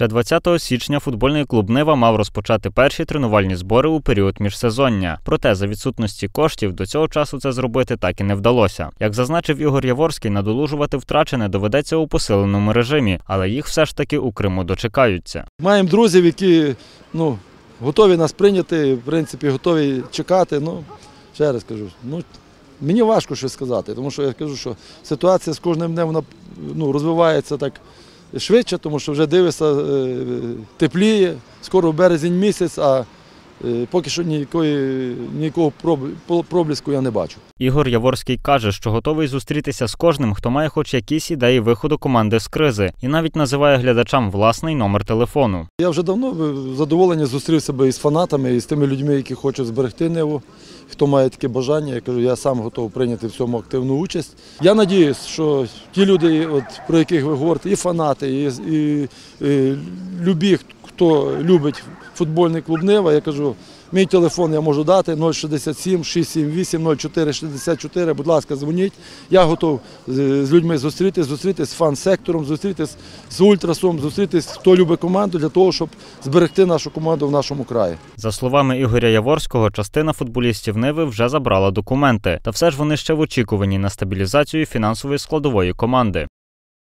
Ще 20 січня футбольний клуб Нива мав розпочати перші тренувальні збори у період міжсезоння. Проте за відсутності коштів до цього часу це зробити так і не вдалося. Як зазначив Ігор Яворський, надолужувати втрачене доведеться у посиленому режимі, але їх все ж таки у Криму дочекаються. Маємо друзів, які ну, готові нас прийняти, в принципі, готові чекати. Ну, ще раз кажу, ну, мені важко щось сказати, тому що я кажу, що ситуація з кожним днем вона ну, розвивається так швидше, тому що вже дивишся, е, тепліє, скоро березень місяць, а е, поки що ніякої, ніякого проб- проблиску я не бачу. Ігор Яворський каже, що готовий зустрітися з кожним, хто має хоч якісь ідеї виходу команди з кризи, і навіть називає глядачам власний номер телефону. Я вже давно задоволення зустрів себе із фанатами, і з тими людьми, які хочуть зберегти Ниву. Хто має таке бажання, я кажу, я сам готовий прийняти в цьому активну участь. Я надіюсь, що ті люди, от, про яких ви говорите, і фанати, і, і, і любі, хто любить футбольний клуб Нива, я кажу, мій телефон я можу дати 067 678 0464. Будь ласка, дзвоніть. Я готов з з людьми зустрітися, зустрітися з фан-сектором, зустрітися з ультрасом, зустрітися, хто любить команду для того, щоб зберегти нашу команду в нашому краї. За словами Ігоря Яворського, частина футболістів Ниви вже забрала документи, та все ж вони ще в очікуванні на стабілізацію фінансової складової команди.